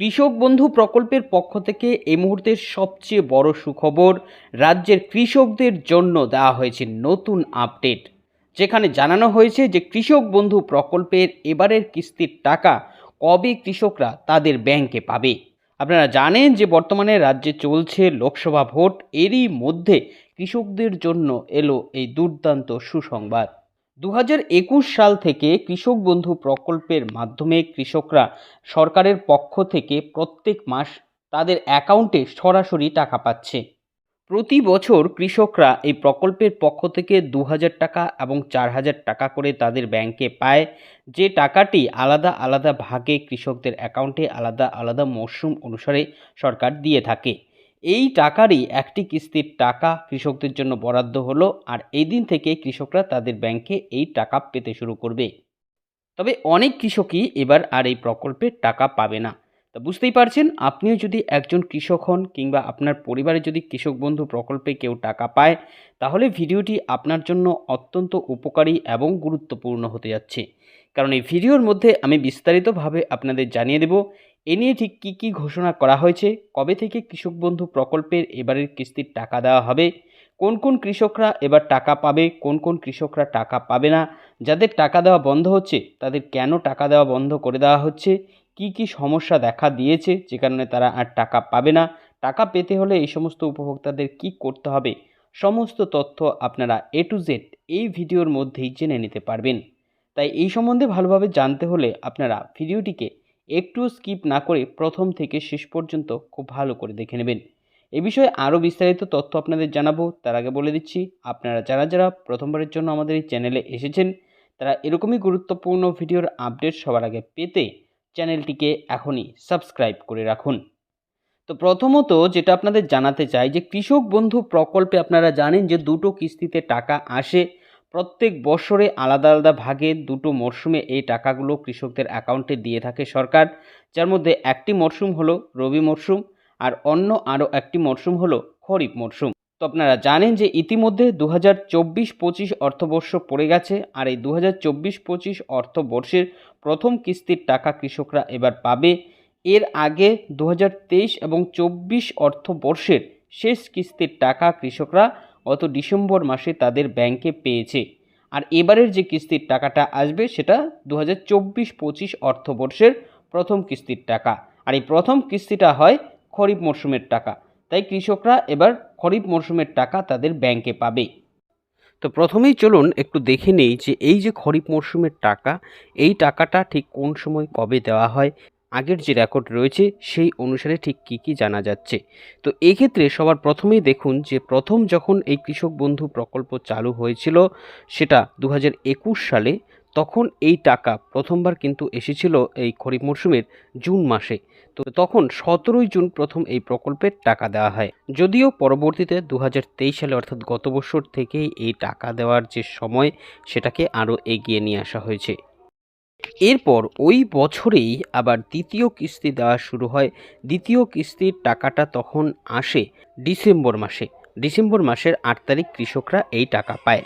কৃষক বন্ধু প্রকল্পের পক্ষ থেকে এই মুহূর্তের সবচেয়ে বড় সুখবর, রাজ্যের কৃষকদের জন্য দেওয়া হয়েছে নতুন আপডেট। যেখানে জানানো হয়েছে যে কৃষক বন্ধু প্রকল্পের এবারের কিস্তির টাকা কবে কৃষকরা তাদের ব্যাংকে পাবে। আপনারা জানেন যে বর্তমানে রাজ্যে চলছে লোকসভা ভোট, এরই মধ্যে কৃষকদের জন্য এলো এই দুর্দান্ত সুসংবাদ। দু সাল থেকে কৃষক বন্ধু প্রকল্পের মাধ্যমে কৃষকরা সরকারের পক্ষ থেকে প্রত্যেক মাস তাদের অ্যাকাউন্টে সরাসরি টাকা পাচ্ছে। প্রতি বছর কৃষকরা এই প্রকল্পের পক্ষ থেকে দু হাজার টাকা এবং চার হাজার টাকা করে তাদের ব্যাংকে পায়। যে টাকাটি আলাদা আলাদা ভাগে কৃষকদের অ্যাকাউন্টে আলাদা আলাদা মরশুম অনুসারে সরকার দিয়ে থাকে। এই টাকারই একটি কিস্তির টাকা কৃষকদের জন্য বরাদ্দ হলো আর এই দিন থেকে কৃষকরা তাদের ব্যাংকে এই টাকা পেতে শুরু করবে। তবে অনেক কৃষকই এবার আর এই প্রকল্পের টাকা পাবে না। তা বুঝতেই পারছেন, আপনিও যদি একজন কৃষক হন কিংবা আপনার পরিবারে যদি কৃষক বন্ধু প্রকল্পে কেউ টাকা পায়, তাহলে ভিডিওটি আপনার জন্য অত্যন্ত উপকারী এবং গুরুত্বপূর্ণ হতে যাচ্ছে। কারণ এই ভিডিওর মধ্যে আমি বিস্তারিতভাবে আপনাদের জানিয়ে দেব এ নিয়ে ঠিক কী কী ঘোষণা করা হয়েছে? কবে থেকে কৃষক বন্ধু প্রকল্পের এবারের কিস্তির টাকা দেওয়া হবে? কোন কোন কৃষকরা এবার টাকা পাবে? কোন কোন কৃষকরা টাকা পাবে না? যাদের টাকা দেওয়া বন্ধ হচ্ছে, তাদের কেন টাকা দেওয়া বন্ধ করে দেওয়া হচ্ছে? কি কি সমস্যা দেখা দিয়েছে, যে কারণে তারা আর টাকা পাবে না? টাকা পেতে হলে এই সমস্ত উপভোক্তাদের কি করতে হবে? সমস্ত তথ্য আপনারা এ টু জেড এই ভিডিওর মধ্যেই জেনে নিতে পারবেন। তাই এই সম্বন্ধে ভালোভাবে জানতে হলে আপনারা ভিডিওটিকে একটু স্কিপ না করে প্রথম থেকে শেষ পর্যন্ত খুব ভালো করে দেখে নেবেন। এ বিষয়ে আরও বিস্তারিত তথ্য আপনাদের জানাব, তার আগে বলে দিচ্ছি, আপনারা যারা যারা প্রথমবারের জন্য আমাদের এই চ্যানেলে এসেছেন, তারা এরকমই গুরুত্বপূর্ণ ভিডিওর আপডেট সবার আগে পেতে চ্যানেলটিকে এখনই সাবস্ক্রাইব করে রাখুন। তো প্রথমত যেটা আপনাদের জানাতে চাই যে কৃষক বন্ধু প্রকল্পে আপনারা জানেন যে দুটো কিস্তিতে টাকা আসে প্রত্যেক বছরে আলাদা আলাদা ভাগে দুটো মরশুমে এই টাকাগুলো কৃষকদের অ্যাকাউন্টে দিয়ে থাকে সরকার। যার মধ্যে একটি মরশুম হলো রবি মরশুম আর অন্য আরও একটি মরশুম হলো খরিফ মরশুম। তো আপনারা জানেন যে ইতিমধ্যে দু হাজার চব্বিশ পঁচিশ অর্থবর্ষ পড়ে গেছে আর এই দু হাজার চব্বিশ পঁচিশ অর্থবর্ষের প্রথম কিস্তির টাকা কৃষকরা এবার পাবে। এর আগে দু হাজার তেইশ এবং চব্বিশ অর্থবর্ষের শেষ কিস্তির টাকা কৃষকরা গত ডিসেম্বর মাসে তাদের ব্যাংকে পেয়েছে। আর এবারের যে কিস্তির টাকাটা আসবে সেটা দু হাজার চব্বিশ পঁচিশ অর্থবর্ষের প্রথম কিস্তির টাকা। আর এই প্রথম কিস্তিটা হয় খরিফ মরশুমের টাকা। তাই কৃষকরা এবার খরিফ মরশুমের টাকা তাদের ব্যাংকে পাবে। তো প্রথমেই চলুন একটু দেখে নেই যে এই যে খরিফ মরশুমের টাকা, এই টাকাটা ঠিক কোন সময় কবে দেওয়া হয়? আগের যে রেকর্ড রয়েছে, সেই অনুসারে ঠিক কী কী জানা যাচ্ছে। তো এক্ষেত্রে সবার প্রথমেই দেখুন যে, প্রথম যখন এই কৃষক বন্ধু প্রকল্প চালু হয়েছিল সেটা দু হাজার একুশ সালে, তখন এই টাকা প্রথমবার কিন্তু এসেছিল এই খরিফ মরশুমের জুন মাসে। তো তখন সতেরোই জুন প্রথম এই প্রকল্পের টাকা দেওয়া হয়। যদিও পরবর্তীতে দু হাজার তেইশ সালে অর্থাৎ গত বছর থেকেই এই টাকা দেওয়ার যে সময়, সেটাকে আরও এগিয়ে নিয়ে আসা হয়েছে। এরপর ওই বছরেই আবার দ্বিতীয় কিস্তি দেওয়া শুরু হয়। দ্বিতীয় কিস্তির টাকাটা তখন আসে ডিসেম্বর মাসে। ডিসেম্বর মাসের আট তারিখ কৃষকরা এই টাকা পায়।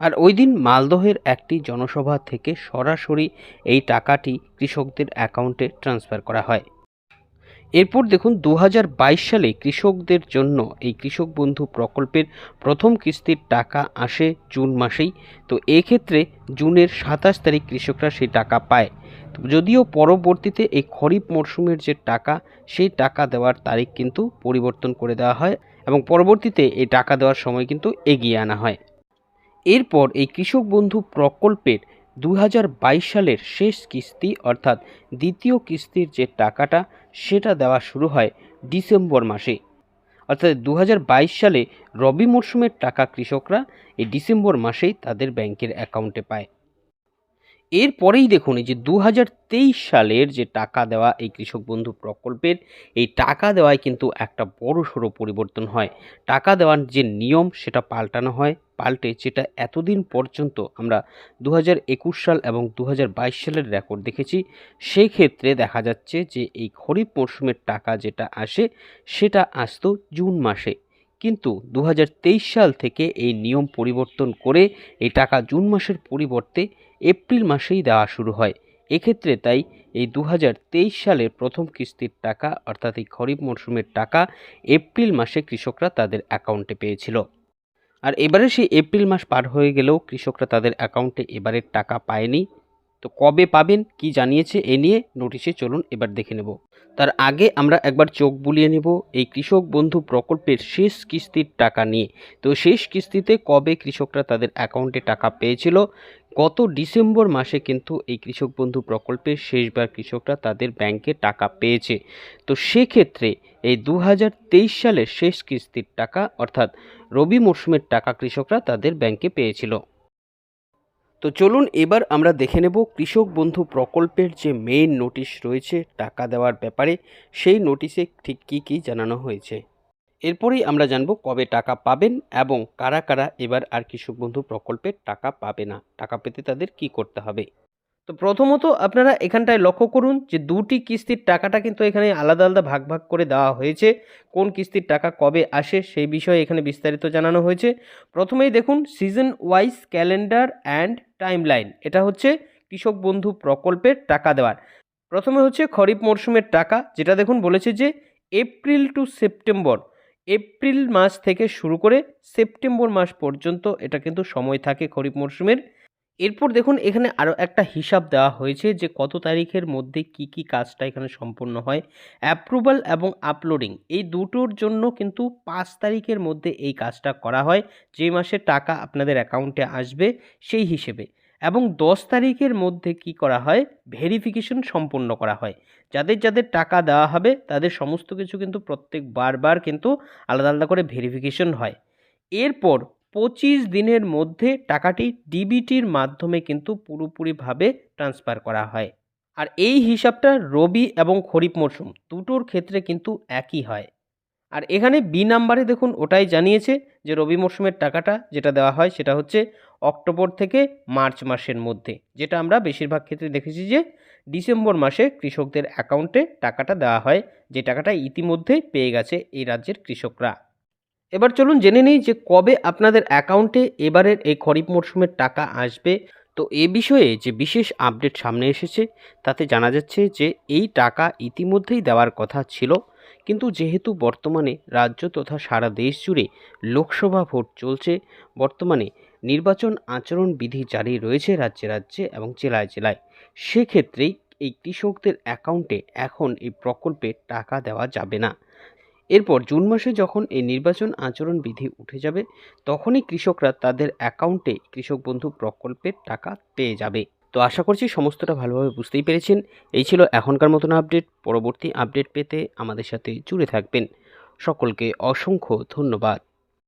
আর ওই দিন মালদহের একটি জনসভা থেকে সরাসরি এই টাকাটি কৃষকদের অ্যাকাউন্টে ট্রান্সফার করা হয়। এরপর দেখুন দু হাজার বাইশ সালে কৃষকদের জন্য এই কৃষক বন্ধু প্রকল্পের প্রথম কিস্তির টাকা আসে জুন মাসেই। তো এক্ষেত্রে জুনের সাতাশ তারিখ কৃষকরা সেই টাকা পায়। যদিও পরবর্তীতে এই খরিফ মরশুমের যে টাকা, সেই টাকা দেওয়ার তারিখ কিন্তু পরিবর্তন করে দেওয়া হয় এবং পরবর্তীতে এই টাকা দেওয়ার সময় কিন্তু এগিয়ে আনা হয়। এরপর এই কৃষক বন্ধু প্রকল্পের দু হাজার বাইশ সালের শেষ কিস্তি অর্থাৎ দ্বিতীয় কিস্তির যে টাকাটা, সেটা দেওয়া শুরু হয় ডিসেম্বর মাসে। অর্থাৎ দু হাজার বাইশ সালে রবি মরশুমের টাকা কৃষকরা এই ডিসেম্বর মাসেই তাদের ব্যাংকের অ্যাকাউন্টে পায়। এরপরেই দেখুন এই যে দু হাজার তেইশ সালের যে টাকা দেওয়া এই কৃষক বন্ধু প্রকল্পের, এই টাকা দেওয়ায় কিন্তু একটা বড় সড়ো পরিবর্তন হয়। টাকা দেওয়ার যে নিয়ম সেটা পাল্টানো হয়, পাল্টে যেটা এতদিন পর্যন্ত আমরা দু হাজার একুশ সাল এবং দু হাজার বাইশ সালের রেকর্ড দেখেছি। সেই ক্ষেত্রে দেখা যাচ্ছে যে এই খরিফ মরশুমের টাকা যেটা আসে, সেটা আসতো জুন মাসে। কিন্তু দু হাজার তেইশ সাল থেকে এই নিয়ম পরিবর্তন করে এই টাকা জুন মাসের পরিবর্তে এপ্রিল মাসেই দেওয়া শুরু হয়। এক্ষেত্রে তাই এই দু হাজার তেইশ সালের প্রথম কিস্তির টাকা, অর্থাৎ এই খরিফ মরশুমের টাকা, এপ্রিল মাসে কৃষকরা তাদের অ্যাকাউন্টে পেয়েছিল। আর এবারে সেই এপ্রিল মাস পার হয়ে গেলেও কৃষকরা তাদের অ্যাকাউন্টে এবারের টাকা পায়নি। তো কবে পাবেন, কি জানিয়েছে, এ নিয়ে নোটিশে চলুন এবার দেখে নেব। তার আগে আমরা একবার চোখ বুলিয়ে নেব এই কৃষক বন্ধু প্রকল্পের শেষ কিস্তির টাকা নিয়ে। তো শেষ কিস্তিতে কবে কৃষকরা তাদের অ্যাকাউন্টে টাকা পেয়েছিল? গত ডিসেম্বর মাসে কিন্তু এই কৃষক বন্ধু প্রকল্পের শেষবার কৃষকরা তাদের ব্যাংকে টাকা পেয়েছে। তো সেক্ষেত্রে এই দু হাজার তেইশ সালের শেষ কিস্তির টাকা, অর্থাৎ রবি মরশুমের টাকা কৃষকরা তাদের ব্যাংকে পেয়েছিল। তো চলুন এবার আমরা দেখে নেব কৃষক বন্ধু প্রকল্পের যে মেইন নোটিশ রয়েছে, টাকা দেওয়ার ব্যাপারে। সেই নোটিশে ঠিক কী কী জানানো হয়েছে। এরপরেই আমরা জানব কবে টাকা পাবেন এবং কারা কারা এবার আর কৃষক বন্ধু প্রকল্পের টাকা পাবে না। টাকা পেতে তাদের কি করতে হবে? তো প্রথমত আপনারা এখানটায় লক্ষ্য করুন যে দুটি কিস্তির টাকাটা কিন্তু এখানে আলাদা আলাদা ভাগ ভাগ করে দেওয়া হয়েছে। কোন কিস্তির টাকা কবে আসে সেই বিষয়ে এখানে বিস্তারিত জানানো হয়েছে। প্রথমেই দেখুন season wise calendar and timeline এটা হচ্ছে কৃষক বন্ধু প্রকল্পের টাকা দেওয়ার। প্রথমে হচ্ছে খরিফ মরশুমের টাকা, যেটা দেখুন বলেছে যে এপ্রিল টু সেপ্টেম্বর। এপ্রিল মাস থেকে শুরু করে সেপ্টেম্বর মাস পর্যন্ত এটা কিন্তু সময় থাকে খরিফ মরশুমের। এরপর দেখুন, এখানে আরও একটা হিসাব দেওয়া হয়েছে যে কত তারিখের মধ্যে কি কি কাজটা এখানে সম্পন্ন হয়। অ্যাপ্রুভাল এবং আপলোডিং এই দুটোর জন্য কিন্তু পাঁচ তারিখের মধ্যে এই কাজটা করা হয়। যে মাসে টাকা আপনাদের অ্যাকাউন্টে আসবে, সেই হিসেবে। এবং দশ তারিখের মধ্যে কি করা হয়? ভেরিফিকেশন সম্পন্ন করা হয়। যাদের যাদের টাকা দেওয়া হবে, তাদের সমস্ত কিছু কিন্তু প্রত্যেক বারবার কিন্তু আলাদা আলাদা করে ভেরিফিকেশন হয়। এরপর পঁচিশ দিনের মধ্যে টাকাটি ডিবিটির মাধ্যমে কিন্তু পুরোপুরিভাবে ট্রান্সফার করা হয়। আর এই হিসাবটা রবি এবং খরিফ মরশুম দুটোর ক্ষেত্রে কিন্তু একই হয়। আর এখানে বি নাম্বারে দেখুন ওটাই জানিয়েছে যে রবি মরশুমের টাকাটা যেটা দেওয়া হয় সেটা হচ্ছে অক্টোবর থেকে মার্চ মাসের মধ্যে। যেটা আমরা বেশিরভাগ ক্ষেত্রে দেখেছি যে ডিসেম্বর মাসে কৃষকদের অ্যাকাউন্টে টাকাটা দেওয়া হয়। যে টাকাটা ইতিমধ্যে পেয়ে গেছে এই রাজ্যের কৃষকরা। এবার চলুন জেনে নিই যে কবে আপনাদের অ্যাকাউন্টে এবারের এই খরিফ মরশুমের টাকা আসবে। তো এ বিষয়ে যে বিশেষ আপডেট সামনে এসেছে, তাতে জানা যাচ্ছে যে এই টাকা ইতিমধ্যেই দেওয়ার কথা ছিল। কিন্তু যেহেতু বর্তমানে রাজ্য তথা সারা দেশ জুড়ে লোকসভা ভোট চলছে, বর্তমানে নির্বাচন আচরণ বিধি জারি রয়েছে রাজ্যে রাজ্যে এবং জেলায় জেলায়। সেক্ষেত্রেই এই কৃষকদের অ্যাকাউন্টে এখন এই প্রকল্পে টাকা দেওয়া যাবে না। এরপর জুন মাসে যখন এই নির্বাচন আচরণ বিধি উঠে যাবে, তখনই কৃষকরা তাদের অ্যাকাউন্টে কৃষক বন্ধু প্রকল্পের টাকা পেয়ে যাবে। তো আশা করছি সমস্তটা ভালোভাবে বুঝতেই পেরেছেন। এই ছিল এখনকার মতন আপডেট। পরবর্তী আপডেট পেতে আমাদের সাথে জুড়ে থাকবেন। সকলকে অসংখ্য ধন্যবাদ।